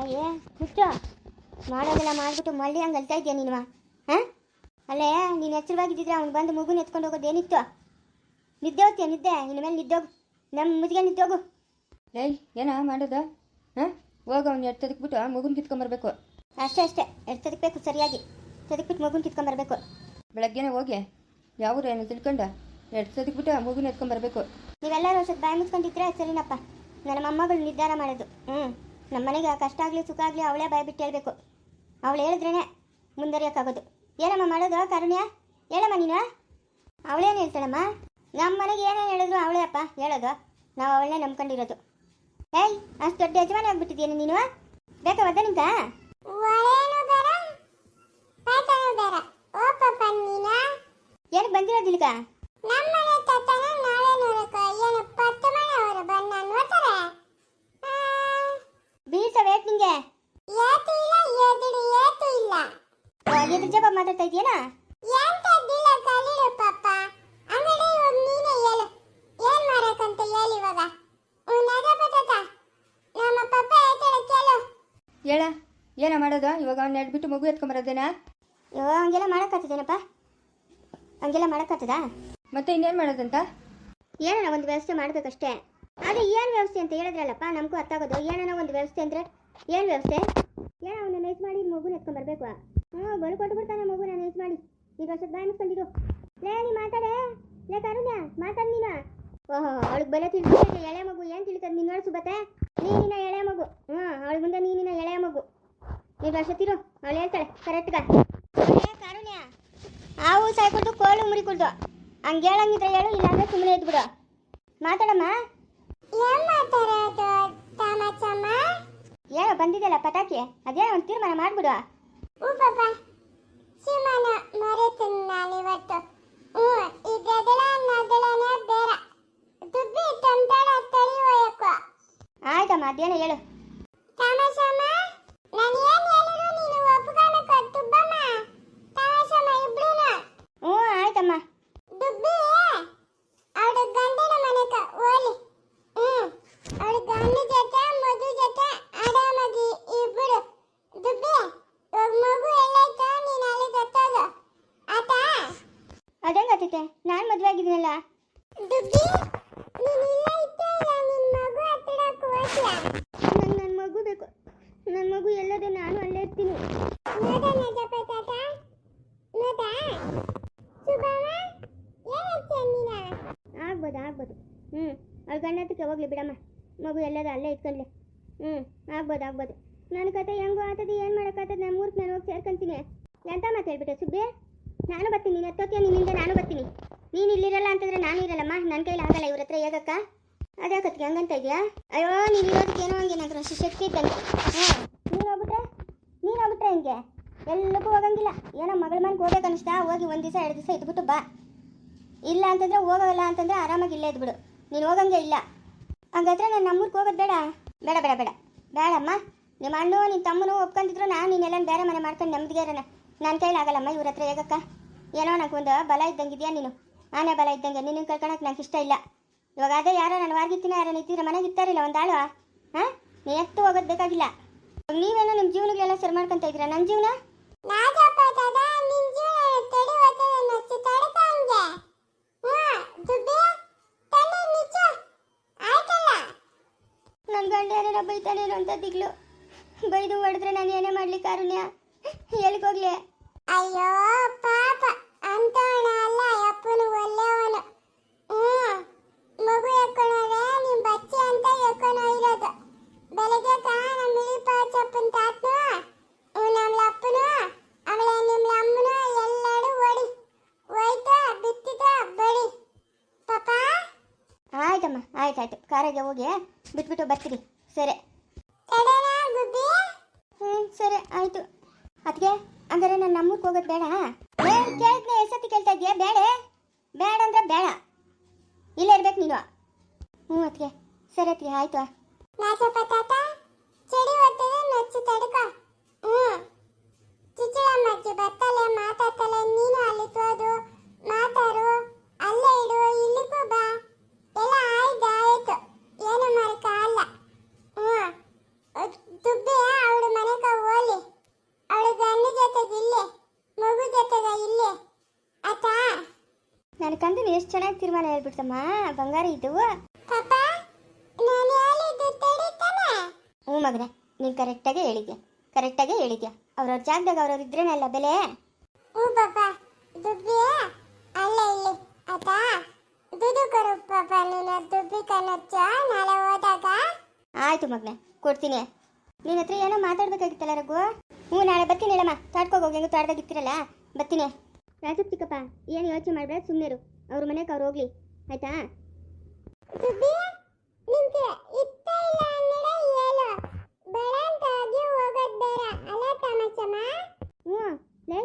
ಅಯ್ಯೇ ಮುಚ್ಚು ಮಾಡೋದೆಲ್ಲ ಮಾಡಿಬಿಟ್ಟು ಮಳ್ಳಿ ಹಂಗೆ ಅಲ್ತಾ ಇದೆಯಾ ನೀನು? ಹಾಂ? ಅಲ್ಲೇ ನೀನು ಎಚ್ಚರವಾಗಿದ್ದಿದ್ರೆ ಅವ್ನು ಬಂದು ಮಗುನ ಎತ್ಕೊಂಡು ಹೋಗೋದೇನಿತ್ತು ನಿದ್ದೆ ಹೋಗ್ತೀಯ ನಿದ್ದೆ? ಇನ್ನು ಮೇಲೆ ನಿದ್ದೋಗು. ನಮ್ಮ ಮುದಿಗೆ ನಿದ್ದೋಗು. ಏಯ್ ಏನೋ ಮಾಡೋದು? ಹಾಂ? ಹೋಗ ಅವ್ನು ಎರಡು ಬಿಟ್ಟು ಮಗುನ ಕಿತ್ಕೊಂಬರ್ಬೇಕು. ಅಷ್ಟೇ ಅಷ್ಟೇ. ಎರಡು ತದಕ್ಬೇಕು ಸರಿಯಾಗಿ. ತದಕ್ಬಿಟ್ಟು ಮಗುನ ಕಿತ್ಕೊಂಬರ್ಬೇಕು. ಬೆಳಗ್ಗೆನೆ ಹೋಗಿ. ಯಾವ್ದು ಏನು ತಿಳ್ಕೊಂಡ? ಎರಡು ಬಿಟ್ಟು ಮಗುನ ಎತ್ಕೊಂಬರ್ಬೇಕು. ನೀವೆಲ್ಲರೂ ಸ್ವಲ್ಪ ಬಾಯಿ ಮುಚ್ಕೊಂಡಿದ್ರೆ ಸರಿನಪ್ಪ. ನನ್ನ ಮೊಮ್ಮಗಳು ನಿರ್ಧಾರ ಮಾಡೋದು. ಹ್ಞೂ ನಮ್ಮ ಮನೆಗೆ ಕಷ್ಟ ಆಗಲಿ ಸುಖ ಆಗಲಿ ಅವಳೇ ಭಯ ಬಿಟ್ಟು ಹೇಳಬೇಕು. ಅವಳು ಹೇಳಿದ್ರೇ ಮುಂದರಿಯೋಕ್ಕಾಗೋದು ಏನಮ್ಮ ಮಾಡೋದು ಕರುಣ್ಯ? ಹೇಳಮ್ಮ ನೀನು? ಅವಳೇನು ಹೇಳ್ತಾಳಮ್ಮ? ನಮ್ಮ ಮನೆಗೆ ಏನೇನು ಹೇಳಿದ್ರು ಅವಳೇ ಅಪ್ಪ ಹೇಳೋದು. ನಾವು ಅವಳನ್ನೇ ನಂಬ್ಕೊಂಡಿರೋದು. ಏಯ್ ಅಷ್ಟು ದೊಡ್ಡ ಯಜಮಾನಿ ಆಗ್ಬಿಟ್ಟಿದ್ಯೇನು ನೀನು? ಬೇಕಾ ಒದ್ದ ನಿಂತ? ಏನು ಬಂದಿರೋದಿಲ್ಕ ಬೀಳ್ಸವೇಟ್ ನಿಂಗೆ. ಏತು ಇಲ್ಲ ಎದುರು ಏತು ಇಲ್ಲ. ಎದುರು ಜಪ ಮಾತಾಡ್ತಾ ಇದೆಯೇನಾ ಎಂತದ್ದಿಲ್ಲ ಕಲೀಲು ಪಾಪ. ಅಂಗಡಿ ಇವಾಗ ನೀನೇ ಹೇಳು. ಏನ್ ಮಾಡಕ್ಕಂತ ಹೇಳಿ ಇವಾಗ. ಉನ್ನದ ಪತತ ನಮ್ಮ ಪಪ್ಪ ಹೇಳ್ತಾಳೆ ಕೇಳು. ಹೇಳ ಏನ ಮಾಡೋದು? ಇವಾಗ ಅವ್ನು ಎರಡು ಬಿಟ್ಟು ಮಗು ಎತ್ಕೊಂಬರೋದೇನಾ ಅಯ್ಯೋ ಹಂಗೆಲ್ಲ ಮಾಡೋಕ್ಕಾಗ್ತದೇನಪ್ಪ ಹಂಗೆಲ್ಲ ಮಾಡೋಕ್ಕಾಗ್ತದಾ ಮತ್ತೆ ಇನ್ನೇನು ಮಾಡೋದಂತ? ಏನೋ ಒಂದು ವ್ಯವಸ್ಥೆ ಮಾಡಬೇಕಷ್ಟೇ. ಆದರೆ ಏನು ವ್ಯವಸ್ಥೆ ಅಂತ ಹೇಳಿದ್ರಲ್ಲಪ್ಪ, ನಮಗೂ ಅರ್ಥ ಆಗೋದು. ಏನಾರ ಒಂದು ವ್ಯವಸ್ಥೆ ಅಂದರೆ ಏನು ವ್ಯವಸ್ಥೆ? ಏನೋ ಅವನು ನೈಸ್ ಮಾಡಿ ಮಗುನ ಎತ್ಕೊಂಡ್ಬರ್ಬೇಕು ಹ್ಞೂ ಬಲು ಕೊಟ್ಟು ಬಿಡ್ತಾನೆ ಮಗುನ ನೈಸ್ ಮಾಡಿ. ಈಗ ವರ್ಷದ ಬಾಯಿ ಮುಚ್ಕೊಂಡಿರು. ಲೇ, ನೀ ಮಾತಾಡೆ. ಲೇ, ಕರುಣ್ಯ, ಮಾತಾಡ್ ನೀನು. ಓಹೋ, ಅವಳಿಗೆ ಬಲೆ ತಿಳಿಸ್ತೈತೆ ಎಳೆ ಮಗು ಏನು ತಿಳಿತದೆ ನಿನ್ನ ನೋಡು ಸುಬತ್ತೆ ನೀನಿನ ಎಳೆ ಮಗು. ಹ್ಞೂ ಅವಳ ಮುಂದೆ ನೀನಿನ ಎಳೆ ಮಗು. ನೀವು ತಿರು ಅವಳು ಹೇಳ್ತಾಳೆ ಕರೆಕ್ಟ್ಗ ಕಾರುಣ್ಯ ಹಾವು ಸಾಯ್ಕೊಡ್ದು ಕೋಳು ಮುರಿಕೊಡ್ದು ಹಂಗೆ ಹೇಳಂಗಿದ್ರೆ ಹೇಳು, ಇಲ್ಲಾಂದ್ರೆ ಸುಮ್ಮನೆ ಇದ್ಬಿಡು ಮಾತಾಡಮ್ಮ. ಏನ್ ಮಾತಾಡೋದು ತಮಚಮ್ಮ ಏನೋ ಬಂದಿದೆಯಲ್ಲ ಪಟಾಕಿ? ಅದೇ ಒಂದು ತೀರ್ಮಾನ ಮಾಡ್ಬಿಡು ಓ ಪಾಪ ಶಿವನ ಮರೆತು ನಾನು ಇವತ್ತು ಹ್ಞೂ ಇದೆದಳ ನದಳನೆ ಬೇರೆ ದುಬ್ಬಿ ತಂತಾಳ ತಳಿ ಒಯ್ಯಕ್ಕೋ. ಆಯ್ತಮ್ಮ ಅದೇನೋ ಹೇಳು ತಮಾಷಮ್ಮ ನಾನು ಏನ್ ಹೇಳಿದ್ರು ನೀನು ಒಪ್ಕೊಳಕ ದುಬ್ಬಮ್ಮ ತಮಾಷಮ್ಮ ಇಬ್ರುನು ಹ್ಞೂ ಆಯ್ತಮ್ಮ ದುಬ್ಬಿ ಅವಳ ಗಂಡನ ಮನೆಕ ಓಲಿ ಹ್ಮ್ ಅವಳ ಗಂಡ ಜೊತೆ ಮಧು ಜೊತೆ ಆರಾಮಾಗಿ ಇಬ್ರು ದುಬ್ಬಿ ಇವಾಗ ಮಗು ಎಲ್ಲೈತೋ ನೀನು ಅಲ್ಲಿ ಗೊತ್ತೋದು ಆತಾ ಅದೇಂಗ್ ಆಗ್ತೈತೆ ನಾನು ಮದುವೆ ಆಗಿದ್ದೀನಲ್ಲ ದುಬ್ಬಿ ನೀನು ಇಲ್ಲ ಇತ್ತೇ ಇಲ್ಲ ನಿನ್ನ ಮಗು ಹತ್ತಿರಕ್ಕೆ ಹೋಗ್ತೀಯಾ ನಂಗೆ ನನ್ನ ಮಗು ಬೇಕು ನನ್ನ ಮಗು ಎಲ್ಲದೆ ನಾನು ಅಲ್ಲೇ ಇರ್ತೀನಿ ನೋಡ ನಜಪ ತಾತ ನೋಡ ಸುಬಮ್ಮ ಏನಂತ ನೀನ ಆಗ್ಬೋದು. ಆಗ್ಬೋದು ಹ್ಞೂ ಅವ್ರ ಗಂಡತಕ್ಕೆ ಹೋಗ್ಲಿ ಬಿಡಮ್ಮ. ಮಗು ಎಲ್ಲದ ಅಲ್ಲೇ ಇಟ್ಕೊಂಡ್ಲಿ. ಹ್ಞೂ ಆಗ್ಬೋದು ಆಗ್ಬೋದು. ನನ್ನ ಕತೆ ಹೆಂಗೋ ಆತದೆ, ಏನು ಮಾಡೋಕ್ಕಾಗ್ತದೆ ನಾನು ಮೂರ್ತಿ ನಾನು ಹೋಗಿ ಸೇರ್ಕೊಂತೀನಿ. ಎಂತ ಮಾತು ಹೇಳ್ಬಿಟ್ಟೆ ಸುಬ್ಬಿ ನಾನು ಬರ್ತೀನಿ, ನೀನು ಎತ್ತೋತಿಯ ನಿನ್ನಿಂದ ನಾನು ಬರ್ತೀನಿ. ನೀನು ಇಲ್ಲಿರಲ್ಲ ಅಂತಂದ್ರೆ ನಾನು ಇರಲ್ಲಮ್ಮ ನನ್ನ ಕೈಲಿ ಆಗಲ್ಲ, ಇವ್ರ ಹತ್ರ ಹೇಗಕ್ಕ? ಅದೇ ಕತ್ಗೆ ಹಂಗಂತ ಇದೆಯಾ? ಅಯ್ಯೋ, ನೀನು ಇರೋದಕ್ಕೆ ಏನೋ ಹಂಗೆ ಅಷ್ಟು ಶಕ್ತಿ ಇದ್ದಂಗೆ. ಹ್ಞೂ ನೀನು ಹೋಗ್ಬಿಟ್ರೆ? ನೀನು ಹೋಗ್ಬಿಟ್ರೆ ಹಿಂಗೆ? ಎಲ್ಲಕ್ಕೂ ಹೋಗಂಗಿಲ್ಲ. ಏನೋ ಮಗಳ ಮನೆಗೆ ಹೋಗ್ಬೇಕು ಅನಿಸ್ತಾ, ಹೋಗಿ ಒಂದು ದಿವಸ, ಎರಡು ದಿವಸ ಇದ್ಬಿಟ್ಟು ಬಾ. ಇಲ್ಲ ಅಂತಂದ್ರೆ ಹೋಗಲ್ಲ ಅಂತಂದ್ರೆ ಆರಾಮಾಗಿ ಇಲ್ಲೇ ಇದ್ಬಿಡು. ನೀನು ಹೋಗಂಗೆ ಇಲ್ಲ. ಹಂಗಾದ್ರೆ ನಾನು ನಮ್ಮೂರ್ಗೆ ಹೋಗೋದು ಬೇಡ. ಬೇಡ ಬೇಡ ಬೇಡ. ಬೇಡಮ್ಮ. ನಿಮ್ಮ ಅಣ್ಣು ನಿಮ್ಮ ತಮ್ಮನು ಒಪ್ಕೊಂಡಿದ್ರು, ನಾನು ನೀನೆಲ್ಲ ಬೇರೆ ಮನೆ ಮಾಡ್ಕೊಂಡು ನೆಮ್ಮದಿಗೆ ಇರೋಣ ನನ್ನ ಕೈಲಿ ಆಗಲ್ಲಮ್ಮ ಇವ್ರ ಹತ್ರ ಹೇಗಕ್ಕ? ಏನೋ ನನಗೆ ಒಂದು ಬಲ ಇದೆಯಾ ನೀನು? ಆನೆ ಬಲ ಇದ್ದಂಗೆ. ನಿನ್ನ ಕರ್ಕೊಳಕ್ಕೆ ನನಗೆ ಇಷ್ಟ ಇಲ್ಲ. ಇವಾಗ ಅದೇ ಯಾರೋ ನಾನು ವಾರ್ಗಿತ್ತಿನ ಯಾರೋ ನಿಂತಿದ್ರೆ ಮನೆಗೆ ಇರ್ತಾರಿಲ್ಲ ಒಂದು ಆಳು. ಹಾಂ? ನೀ ಎತ್ತು ಹೋಗೋದು ಬೇಕಾಗಿಲ್ಲ. ನೀವೇನೋ ನಿಮ್ಮ ಜೀವನಗಳೆಲ್ಲ ಸರಿ ಮಾಡ್ಕೊಂತ ಇದ್ದೀರಾ? ನನ್ನ ಜೀವನ ನನ್ನ ಗಂಡ ಯಾರ ಬೈತಾನೇನೋ ಅಂತ ದಿಗ್ಲು. ಬೈದು ಹೊಡೆದ್ರೆ ನಾನು ಏನೇ ಮಾಡ್ಲಿ ಕಾರುಣ್ಯ? ಎಲ್ಲಿಗೆ ಹೋಗ್ಲಿ? ಅಯ್ಯೋ ಪಾಪ. ಅಂತವನ ಅಲ್ಲ ಅಪ್ಪನು ಒಳ್ಳೆಯವನು. ಮಗು ಎಕ್ಕೊಂಡ್ರೆ ನಿಮ್ ಬಚ್ಚಿ ಅಂತ ಎಕ್ಕೊಂಡು ಇರೋದು ಬೆಳಗ್ಗೆ ತಾನ ನಮ್ಮ ಇಳಿಪ ಚಪ್ಪನ್ ತಾತನು ನಮ್ಮ ಅಪ್ಪನು ಅವಳೆ ನಿಮ್ಮ ಅಮ್ಮನು ಎಲ್ಲರೂ ಓಡಿ ಹೋಯ್ತಾ ಬಿತ್ತಿತ ಬಡಿ ಪಾಪ ಆಯ್ತಮ್ಮ ಆಯ್ತಾಯ್ತು. ಕಾರಿಗೆ ಹೋಗಿ ಬಿಟ್ಬಿಟ್ಟು ಬರ್ತೀರಿ. ಸರಿ. ಹ್ಞೂ ಸರಿ, ಆಯ್ತು. ಅದಕ್ಕೆ ಹಂಗಾರೆ ನಾನು ನಮ್ಮೂರ್ಗೆ ಹೋಗೋದು ಬೇಡ ಕೇಳ್ತೀನಿ ಎಷ್ಟೊತ್ತಿ ಕೇಳ್ತಾ ಇದೆಯಾ? ಬೇಡ ಬೇಡ ಅಂದ್ರೆ ಬೇಡ. ಇಲ್ಲೇ ಇರ್ಬೇಕು ನೀನು. ಹ್ಞೂ ಅದಕ್ಕೆ ಸರಿ ಅದಕ್ಕೆ ಆಯಿತು ಹ್ಞೂ ಚಿಚ್ಚಳಮ್ಮಜ್ಜಿ ಬತ್ತಲೆ, ಮಾತಾಡ್ತಲೆ, ನೀನು ಅಲ್ಲಿ ತೋದು ಮಾತಾಡು ಅಲ್ಲೇ ಇಡು ಇಲ್ಲಿಗೂ ಬಾ ಎಲ್ಲ ಆಯ್ತು ಆಯ್ತು ಏನು ಮಾಡಕ್ಕ ಅಲ್ಲ ಹ್ಞೂ ದುಬ್ಬಿ ಎಷ್ಟು ಚೆನ್ನಾಗಿ ತೀರ್ಮಾನ ಹೇಳ್ಬಿಡ್ತಮ್ಮ? ಬಂಗಾರ ಇದು. ನಾನು ಹ್ಞೂ ಮಗನೇ ನೀನು ಕರೆಕ್ಟಾಗೆ ಹೇಳಿದ್ಯಾ? ಕರೆಕ್ಟಾಗೆ ಹೇಳಿದ್ಯಾ? ಅವ್ರವ್ರ ಜಾಗದಾಗ ಅವ್ರವ್ರು ಇದ್ರೇನಲ್ಲ ಬೆಲೆ? ಹ್ಞೂ ಪಾಪ ದುಡ್ಡು ಅಲ್ಲೇ ಇಲ್ಲಿ ಆಯ್ತಾ? ದುಡ್ಡು ಕೊಡು ಪಾಪ ನೀನು ದುಬ್ಬಿ ಕನ್ನಚ್ಚ ನಾಳೆ ಹೋದಾಗ. ಆಯ್ತು ಮಗನೇ ಕೊಡ್ತೀನಿ. ನಿನ್ನ ಹತ್ರ ಏನೋ ಮಾತಾಡ್ಬೇಕಾಗಿತ್ತಲ್ಲ ರಘು? ಹ್ಞೂ ನಾಳೆ ಬರ್ತೀನಿ ಹೇಳಮ್ಮ. ತಾಡ್ಕೋಗಿ ಹೆಂಗೆ ತಾಡ್ದಾಗಿತ್ತಿರಲ್ಲ ಬರ್ತೀನಿ. ರಾಜು ಚಿಕ್ಕಪ್ಪ ಏನು ಯೋಚನೆ ಮಾಡಬೇಡ ಸುಮ್ಮನೆ ಅವ್ರ ಮನೆಗೆ ಅವ್ರು ಹೋಗ್ಲಿ. ಆಯ್ತಾ? ಹ್ಞೂ. ಲೇ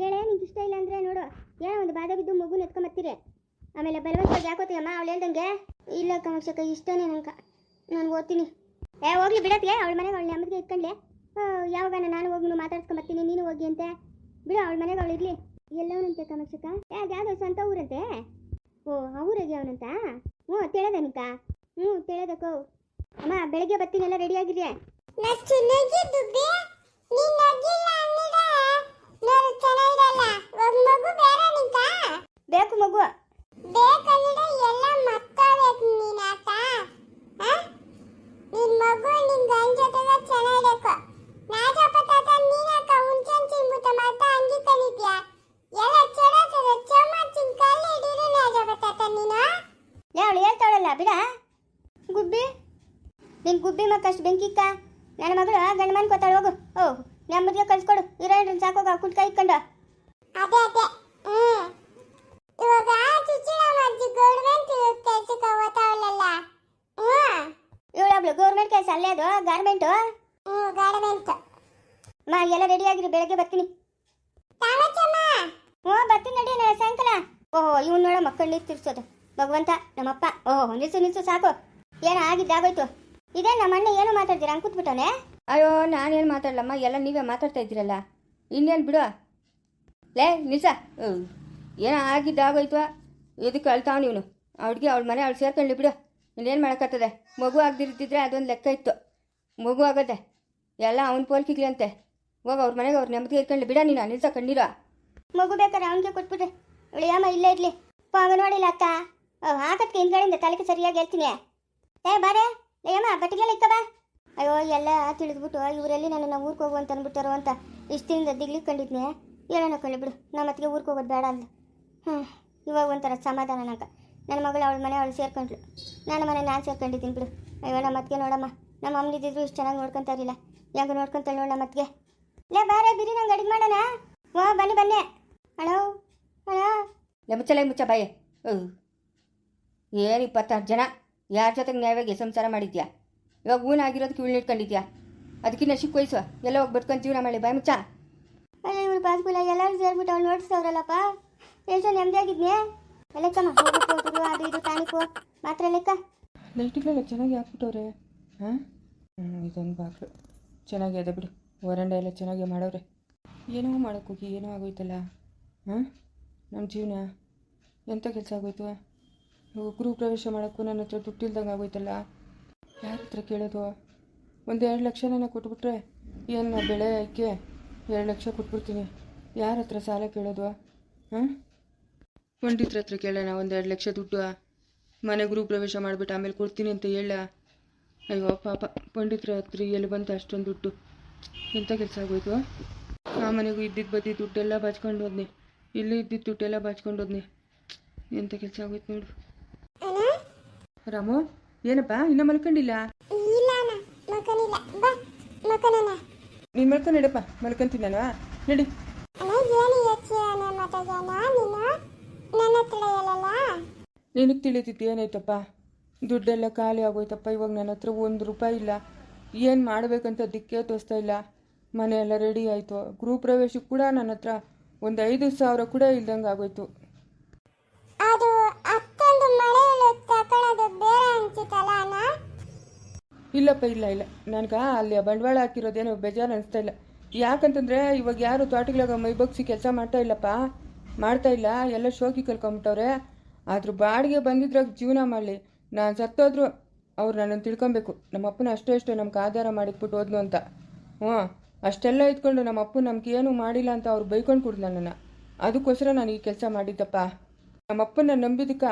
ಹೇಳೇ ನಿಂಗೆ ಇಷ್ಟ ಇಲ್ಲ ಅಂದರೆ ನೋಡು. ಏನೋ ಒಂದು ಬಾಧ ಬಿದ್ದು ಮಗುನ ಎತ್ಕೊಂಬತ್ತೀರಿ ಆಮೇಲೆ ಬಲವಂತವಾಗಿ ಯಾಕೋತೀಯಮ್ಮ ಅವಳು ಹೇಳ್ದಂಗೆ? ಇಲ್ಲ ಕಮಕ್ಷಕ ಇಷ್ಟನೇ ನಂಗೆ. ನಾನು ಓದ್ತೀನಿ. ಏ ಹೋಗ್ಲಿ ಬಿಡತ್ಗೆ. ಅವಳ ಮನೆಗೆ ಅವಳು ನೆಮ್ಮದಿಗೆ ಇಟ್ಕೊಂಡ್ಲೆ. ಯಾವಾಗ ನಾನು ಹೋಗಿ ಮಾತಾಡ್ಸ್ಕೊಂಬರ್ತೀನಿ ನೀನು ಹೋಗಿ ಅಂತೆ. ಬಿಡು ಅವಳ ಮನೆಗೆ ಅವಳು ಇರಲಿ. ಎಲ್ಲವನಂತೆ ಕಮಕ್ಷಕ ಅದು ಸ್ವಂತ ಊರಂತೆ? ಓ ಆ ಊರಿಗೆ ಅವನಂತ? ಹ್ಞೂ ತಿಳಿದ ನಿಂಕ ಹ್ಞೂ ತಿಳಿದಕ್ಕೋ ಅಮ್ಮ ಬೆಳಗ್ಗೆ ಬರ್ತೀನಿ ಎಲ್ಲ ರೆಡಿ ಆಗಿರಿ ಎಲ್ಲ ಚಿನ್ನಗಿ ದುಬ್ಬಿ ನೀನ್ ನಗಿಲ್ಲ ಅನ್ನಿಡ ನೋಡು ಚೆನ್ನಾಗಿರಲ್ಲ ಒಂದ್ ಮಗು ಬೇರೆ ನಿಂತ ಬೇಕು ಮಗು ಬೇಕನ್ನಿಡ ಎಲ್ಲ ಮಕ್ಕಬೇಕು ನೀನ್ ಆತ ಆ? ನಿನ್ ಮಗು ನಿನ್ ಗಂಡ ಜೊತೆಗ ಚೆನ್ನಾಗಿರಬೇಕು ನಾಜಪ್ಪ ತಾತ ನೀನಕ್ಕ ಹುಂಚನ್ ಚಿಂಬುತ ಮಾತ ಅಂಗಿ ಕಲಿದ್ಯಾ ಎಲ್ಲ ಚಡತದ ಚಮ್ಮಚ್ಚಿನ ಕಲ್ಲು ಹಿಡೀರಿ ನಾಜಪ್ಪ ತಾತ ನೀನು ಲೇ ಅವಳು ಹೇಳ್ತಾಳಲ್ಲ ಬಿಡ ಗುಬ್ಬಿ ನಿನ್ ಗುಬ್ಬಿ ಮಕ್ಕಷ್ಟು ಬೆಂಕಿಕ್ಕ ನನ್ನ ಮನೆ ಕೊತ್ತಾಳೆ ಹೋಗು. ಓ ನೆಮ್ಮದಿಗೆ ಕಳ್ಸ್ಕೊಡು. ಇರೋಣ ಸಾಕೋಗ ಕುಟ್ಕ ಇಕ್ಕೊಂಡು ಅದೇ ಅದೇ. ಹ್ಮ್. ಇವಾಗ ಚುಚ್ಚಿನ ಅಜ್ಜಿ ಗೌರ್ಮೆಂಟ್ ಕೆಲ್ಸಕ್ಕೆ ಹೋಗ್ತಾವಲ್ಲ ಹ್ಮ್. ಇವಳೊಬ್ಳು ಗೌರ್ಮೆಂಟ್ ಕೆಲಸ ಅಲ್ಲೇ ಅದು ಗಾರ್ಮೆಂಟು ಹ್ಮ್ ಗಾರ್ಮೆಂಟ್ ಮಾ ಎಲ್ಲ ರೆಡಿ ಆಗಿರಿ ಬೆಳಗ್ಗೆ ಬರ್ತೀನಿ. ತಾಮಚಮ್ಮ ಹ್ಞೂ ಬರ್ತೀನಿ ನಡಿ ನಾಳೆ ಸಾಯಂಕಾಲ. ಓಹೋ ಇವ್ನು ನೋಡ ಮಕ್ಕಳು ನೀರು ತಿರ್ಸೋದು. ಭಗವಂತ ನಮ್ಮಪ್ಪ. ಓಹೋ ನಿಲ್ಸು ನಿಲ್ಸು ಸಾಕು. ಏನೋ ಆಗಿದ್ದಾಗೋಯ್ತು. ಇದೇ ನಮ್ಮ ಅಣ್ಣ ಏನು ಮಾತಾಡ್ತೀರಾ? ಹಂಗೆ ಕೂತ್ಬಿಟ್ಟವನೆ? ಅಯ್ಯೋ ನಾನೇನು ಮಾತಾಡಲಮ್ಮ? ಎಲ್ಲ ನೀವೇ ಮಾತಾಡ್ತಾ ಇದ್ದೀರಲ್ಲ. ಇನ್ನೇನು ಬಿಡು. ಲೇ, ನಿಲ್ಸ. ಏನೋ ಆಗಿದ್ದಾಗೋಯ್ತು? ಇದಕ್ಕೆ ಅಳ್ತಾವ ನೀವು ಅವ್ಳಿಗೆ ಅವಳ ಮನೆ ಅವಳು ಸೇರ್ಕೊಂಡು ಬಿಡು. ಇನ್ನೇನು ಮಾಡೋಕ್ಕತ್ತದೆ ಮಗು ಆಗದಿರ್ತಿದ್ರೆ ಅದೊಂದು ಲೆಕ್ಕ ಇತ್ತು. ಮಗು ಆಗತ್ತೆ. ಎಲ್ಲ ಅವನ ಪೋಲ್ಕಿಗ್ಲಿ ಅಂತೆ. ಹೋಗ ಅವ್ರ ಮನೆಗೆ ಅವ್ರ ನೆಮ್ಮದಿ ಇರ್ಕೊಂಡು ಬಿಡ ನೀನು, ನಿಲ್ಸ ಕಣ್ಣೀರ. ಮಗು ಬೇಕಾದ್ರೆ ಅವನಿಗೆ ಕೊಟ್ಬಿಟ್ರೆ ಯಾಮ ಇಲ್ಲೇ ಇರಲಿ. ನೋಡಿಲ್ಲ ಅಕ್ಕ. ಹಾಕತ್ಕೆ ಹಿಂದ್ಗಡೆಯಿಂದ ತಲೆಗೆ ಸರಿಯಾಗಿ ಹೇಳ್ತೀನಿ. ಏ, ಬಾರೇ. ಏಮ್ಮ ಬಟ್ಟಿಗೆಲ್ಲ ಇಕ್ಕ ಬಾ ಅಯ್ಯೋ, ಎಲ್ಲ ತಿಳಿದ್ಬಿಟ್ಟು ಇವರಲ್ಲಿ ನನ್ನನ್ನು ಊರಿಗೆ ಹೋಗು ಅಂತ ಅಂದ್ಬಿಟ್ಟಾರೋ ಅಂತ ಇಷ್ಟು ದಿನದ ದಿಗ್ಲಿ ಕಂಡಿದ್ನೆ. ಹೇಳೋಣ ಕಳ್ಳಿ ಬಿಡು ನಮ್ಮ ಅತ್ತಿಗೆ ಊರಿಗೆ ಹೋಗೋದು ಬೇಡ ಅಂದ್ಲು. ಹ್ಞೂ ಇವಾಗ ಒಂಥರ ಸಮಾಧಾನ ನಂಗೆ. ನನ್ನ ಮಗಳು ಅವಳ ಮನೆ ಅವಳು ಸೇರ್ಕೊಂಡ್ಳು. ನನ್ನ ಮನೆ ನಾನು ಸೇರ್ಕೊಂಡಿದ್ದೀನಿ ಬಿಡು. ಅಯ್ಯೋ ನಮ್ಮ ಅತ್ತಿಗೆ ನೋಡಮ್ಮ ನಮ್ಮ ಅಮ್ಮನಿದ್ದಿದ್ರು ಇಷ್ಟು ಚೆನ್ನಾಗಿ ನೋಡ್ಕೊಂತಾರಿಲ್ಲ ಹೆಂಗೆ ನೋಡ್ಕೊಂತಾಳೆ ನೋಡ ನಮ್ಮತ್ತಿಗೆ ಲೇ ಬಾರೆ ಬಿರಿ ನಂಗೆ ಅಡಿಗೆ ಮಾಡೋಣ. ಓ ಬನ್ನಿ ಬನ್ನಿ. ಅಣ್ಣ ಅಣ್ಣ ಲೇ ಮುಚ್ಚಲೇ ಮುಚ್ಚ, ಬಾಯ್. ಏನು ಇಪ್ಪತ್ತಾರು ಜನ? ಯಾರ ಜೊತೆಗೆ ನ್ಯಾಯವಾಗಿ ಸಂಸಾರ ಮಾಡಿದ್ಯಾ? ಇವಾಗ ಊನಾಗಿರೋದಕ್ಕೆ ಇವಳು ಇಟ್ಕೊಂಡಿದ್ಯಾ ಅದಕ್ಕಿನ್ನ ಚಿಕ್ಕ ವಯಸ್ಸು. ಎಲ್ಲ ಹೋಗಿ ಬಿಟ್ಕೊಂಡು ಜೀವನ ಮಾಡಿ ಬಾಯ್ ಮುಚ್ಚ. ಅಲ್ಲ ಇವ್ರು ಪಾಸ್ಬುಲ್ಲ ಎಲ್ಲರೂ ಸೇರ್ಬಿಟ್ಟು ಅವ್ಳು ನೋಡಿಸ್ತವ್ರಲ್ಲಪ್ಪ ಎಷ್ಟು ನೆಮ್ಮದಿಯಾಗಿದ್ನೆ? ಲೆಕ್ಕಮ್ಮ ಹೋಗ್ಬಿಟ್ಟು ಹೋಗ್ಬಿಟ್ಟು ಅದು ಇದು ಟಾನಿಕು ಮಾತ್ರ ಲೆಕ್ಕ. ಲೈಟ್ಗಳೆಲ್ಲ ಚೆನ್ನಾಗಿ ಹಾಕ್ಬಿಟ್ಟವ್ರೆ ಹಾಂ? ಇದೊಂದು ಬಾಕ್ಲು ಚೆನ್ನಾಗಿ ಅದ ಬಿಡು. ವರಂಡ ಎಲ್ಲ ಚೆನ್ನಾಗಿ ಮಾಡವ್ರೆ. ಏನೋ ಮಾಡೋಕ್ಕೋಗಿ ಏನೋ ಆಗೋಯ್ತಲ್ಲ? ಹಾಂ? ನಮ್ಮ ಜೀವನ? ಎಂಥ ಕೆಲಸ ಆಗೋಯ್ತು? ಗೃಹ ಪ್ರವೇಶ ಮಾಡೋಕ್ಕೂ ನನ್ನ ಹತ್ರ ದುಡ್ಡಿಲ್ದಂಗೆ ಆಗೋಯ್ತಲ್ಲ? ಯಾರ ಹತ್ರ ಕೇಳೋದು? ಒಂದು ಎರಡು ಲಕ್ಷನ ಕೊಟ್ಬಿಟ್ರೆ ಏನು ಬೆಳೆ ಆಯ್ಕೆ ಎರಡು ಲಕ್ಷ ಕೊಟ್ಬಿಡ್ತೀನಿ. ಯಾರ ಹತ್ರ ಸಾಲ ಕೇಳೋದು? ಹಾಂ? ಪಂಡಿತ್ರ ಹತ್ರ ಕೇಳೋಣ ಒಂದು ಎರಡು ಲಕ್ಷ ದುಡ್ಡು. ಮನೆ ಗೃಹ ಪ್ರವೇಶ ಮಾಡಿಬಿಟ್ಟು ಆಮೇಲೆ ಕೊಡ್ತೀನಿ ಅಂತ ಹೇಳ. ಅಯ್ಯೋ ಪಾಪ, ಪಂಡಿತರ ಹತ್ರ ಎಲ್ಲಿ ಬಂತು ಅಷ್ಟೊಂದು ದುಡ್ಡು? ಎಂಥ ಕೆಲಸ ಆಗೋಯ್ತು? ಆ ಮನೆಗೂ ಇದ್ದಿದ್ದು ಬದ್ದಿ ದುಡ್ಡೆಲ್ಲ ಬಾಚ್ಕೊಂಡು ಹೋದ್ನಿ. ಇಲ್ಲಿ ಇದ್ದಿದ್ದು ದುಡ್ಡೆಲ್ಲ ಬಾಚ್ಕೊಂಡು ಹೋದ್ನಿ. ಎಂಥ ಕೆಲಸ ಆಗೋಯ್ತು ನೋಡು. ರಾಮು? ಏನಪ್ಪ? ಇನ್ನ ಮಲ್ಕೊಂಡಿಲ್ಲ? ಇಲ್ಲ ಅಣ್ಣ ಮಕ್ಕನಿಲ್ಲ ಬಾ ಮಕ್ಕನಣ್ಣ ನೀನು ಮಲ್ಕೊಂಡು ನಡಪ್ಪ ಮಲ್ಕೊಂತೀನಿ ನಾನು ನಡಿ ನಿನಗೆ ತಿಳಿತಿತ್ತು ಏನಾಯ್ತಪ್ಪ? ದುಡ್ಡೆಲ್ಲ ಖಾಲಿ ಆಗೋಯ್ತಪ್ಪ ಇವಾಗ ನನ್ನ ಹತ್ರ ಒಂದು ರೂಪಾಯಿ ಇಲ್ಲ. ಏನು ಮಾಡಬೇಕಂತ ದಿಕ್ಕೇ ತೋರಿಸ್ತಾ ಇಲ್ಲ. ಮನೆ ಎಲ್ಲ ರೆಡಿ ಆಯಿತು. ಗೃಹ ಪ್ರವೇಶಕ್ಕೆ ಕೂಡ ನನ್ನ ಹತ್ರ ಒಂದು ಐದು ಸಾವಿರ ಕೂಡ ಇಲ್ದಂಗೆ ಆಗೋಯ್ತು ಅದು ಅತ್ತೊಂದು ಮಳೆಯಲ್ಲಿ ತಕೊಳ್ಳೋದು ಬೇರೆ ಅನ್ಸಿತ್ತಲ್ಲ ಅಣ್ಣ ಇಲ್ಲಪ್ಪ, ಇಲ್ಲ ಇಲ್ಲ. ನನಗೆ ಅಲ್ಲಿ ಬಂಡವಾಳ ಹಾಕಿರೋದೇನೋ ಬೇಜಾರು ಅನಿಸ್ತಾ ಇಲ್ಲ. ಯಾಕಂತಂದರೆ ಇವಾಗ ಯಾರು ತೋಟಗಳಾಗ ಮೈ ಬಗ್ಸಿ ಕೆಲಸ ಮಾಡ್ತಾ ಇಲ್ಲಪ್ಪ? ಮಾಡ್ತಾ ಇಲ್ಲ. ಎಲ್ಲ ಶೋಕಿ ಕಲ್ಕೊಂಬಿಟ್ಟವ್ರೆ. ಆದ್ರ ಬಾಡಿಗೆ ಬಂದಿದ್ರಾಗ ಜೀವನ ಮಾಡಲಿ. ನಾನು ಸತ್ತೋದ್ರು ಅವ್ರು ನನ್ನನ್ನು ತಿಳ್ಕೊಬೇಕು. ನಮ್ಮ ಅಪ್ಪನ ಅಷ್ಟೇ ಅಷ್ಟೇ ನಮ್ಗೆ ಆಧಾರ ಮಾಡಿಟ್ಬಿಟ್ಟು ಹೋದ್ನು ಅಂತ. ಹ್ಞೂ. ಅಷ್ಟೆಲ್ಲ ಇದ್ಕೊಂಡು ನಮ್ಮ ಅಪ್ಪ ನಮ್ಗೆ ಏನೂ ಮಾಡಿಲ್ಲ ಅಂತ ಅವ್ರು ಬೈಕೊಂಡು ಕೊಡ್ದು ನನ್ನನ್ನು. ಅದಕ್ಕೋಸ್ಕರ ನಾನು ಈ ಕೆಲಸ ಮಾಡಿದ್ದಪ್ಪ. ನಮ್ಮಪ್ಪನ ನಂಬಿದಕ್ಕ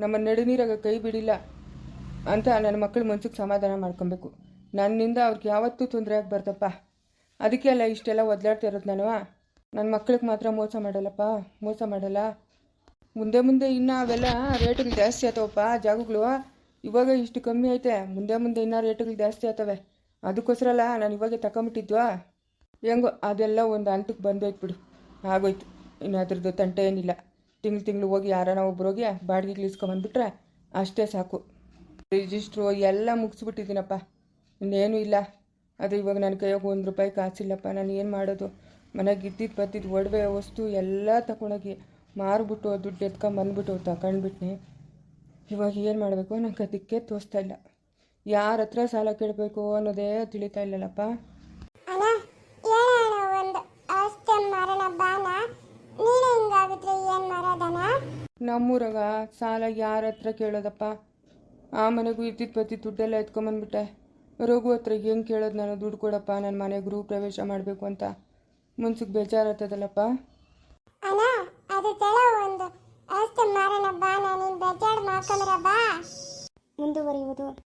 ನಮ್ಮ ನಡುನೀರಾಗ ಕೈ ಬಿಡಿಲ್ಲ. ಅಂತ ನನ್ನ ಮಕ್ಕಳು ಮನ್ಸಿಗೆ ಸಮಾಧಾನ ಮಾಡ್ಕೊಬೇಕು. ನನ್ನಿಂದ ಅವ್ರಿಗೆ ಯಾವತ್ತೂ ತೊಂದರೆ ಆಗಬಾರ್ದಪ್ಪ. ಅದಕ್ಕೆ ಅಲ್ಲ ಇಷ್ಟೆಲ್ಲ ಒದ್ಲಾಡ್ತಾ ಇರೋದು ನಾನು. ನನ್ನ ಮಕ್ಳಿಗೆ ಮಾತ್ರ ಮೋಸ ಮಾಡಲ್ಲಪ್ಪ. ಮೋಸ ಮಾಡಲ್ಲ. ಮುಂದೆ ಮುಂದೆ ಇನ್ನೂ ಅವೆಲ್ಲ ರೇಟ್ಗಳು ಜಾಸ್ತಿ ಆಯ್ತವಪ್ಪ ಜಾಗಗಳು. ಇವಾಗ ಇಷ್ಟು ಕಮ್ಮಿ ಐತೆ. ಮುಂದೆ ಮುಂದೆ ಇನ್ನೂ ರೇಟ್ಗಳು ಜಾಸ್ತಿ ಆಗ್ತವೆ ಅದಕ್ಕೋಸ್ಕರಲ್ಲ ನಾನು ಇವಾಗೆ ತಗೊಂಬಿಟ್ಟಿದ್ವಾ ಹೆಂಗೋ, ಅದೆಲ್ಲ ಒಂದು ಹಂತಕ್ಕೆ ಬಂದೋಯ್ತು ಬಿಡು. ಆಗೋಯ್ತು. ಇನ್ನು ಅದ್ರದ್ದು ತಂಟೆ ಏನಿಲ್ಲ. ತಿಂಗ್ಳು ತಿಂಗಳು ಹೋಗಿ ಯಾರನ ಒಬ್ರು ಹೋಗಿ ಬಾಡಿಗೆಗೆ ಇಸ್ಕೊಂಬಂದ್ಬಿಟ್ರೆ ಅಷ್ಟೇ ಸಾಕು. ರಿಜಿಸ್ಟ್ರು ಎಲ್ಲ ಮುಗಿಸ್ಬಿಟ್ಟಿದ್ದೀನಪ್ಪ. ಇನ್ನೇನು ಇಲ್ಲ. ಅದು ಇವಾಗ ನನ್ನ ಕೈಯಾಗ ಒಂದು ರೂಪಾಯಿ ಕಾಸಿಲ್ಲಪ್ಪ. ನಾನು ಏನು ಮಾಡೋದು? ಮನೆಗೆ ಇದ್ದಿದ್ದು ಬತ್ತಿದ್ದು ಒಡವೆ ವಸ್ತು ಎಲ್ಲ ತಗೊಂಡೋಗಿ ಮಾರ್ಬಿಟ್ಟು ದುಡ್ಡು ಎತ್ಕೊಂಬಂದ್ಬಿಟ್ಟು ತಗೊಂಡ್ಬಿಟ್ನಿ ಇವಾಗ ಏನು ಮಾಡಬೇಕು? ನಂಗೆ ಅದಕ್ಕೆ ತೋರಿಸ್ತಾ ಇಲ್ಲ. ಯಾರ ಹತ್ರ ಸಾಲ ಕೇಳಬೇಕು ಅನ್ನೋದೇ ತಿಳಿತಾ ಇಲ್ಲಲ್ಲಪ್ಪ. ನಮ್ಮೂರಾಗ ಸಾಲ ಯಾರ ಹತ್ರ ಕೇಳೋದಪ್ಪ? ಆ ಮನೆಗೂ ಇದ್ದಿದ್ದು ಪ್ರತಿ ದುಡ್ಡೆಲ್ಲ ಎತ್ಕೊಂಬಂದ್ಬಿಟ್ಟೆ. ರಘು ಹತ್ರ ಹೆಂಗೆ ಕೇಳೋದು ನಾನು ದುಡ್ಡು ಕೊಡಪ್ಪ ನನ್ನ ಮನೆ ಗೃಹ ಪ್ರವೇಶ ಮಾಡಬೇಕು ಅಂತ. ಮುನ್ಸಿಗೆ ಬೇಜಾರಾಗ್ತದಲ್ಲಪ್ಪ? ಅಣ್ಣ, ಅದು ಒಂದು. ನೀನ್ ಬೇಜಾರು ಮಾಡ್ಕೊಂಡ್ರ ಮುಂದುವರಿಯುವುದು.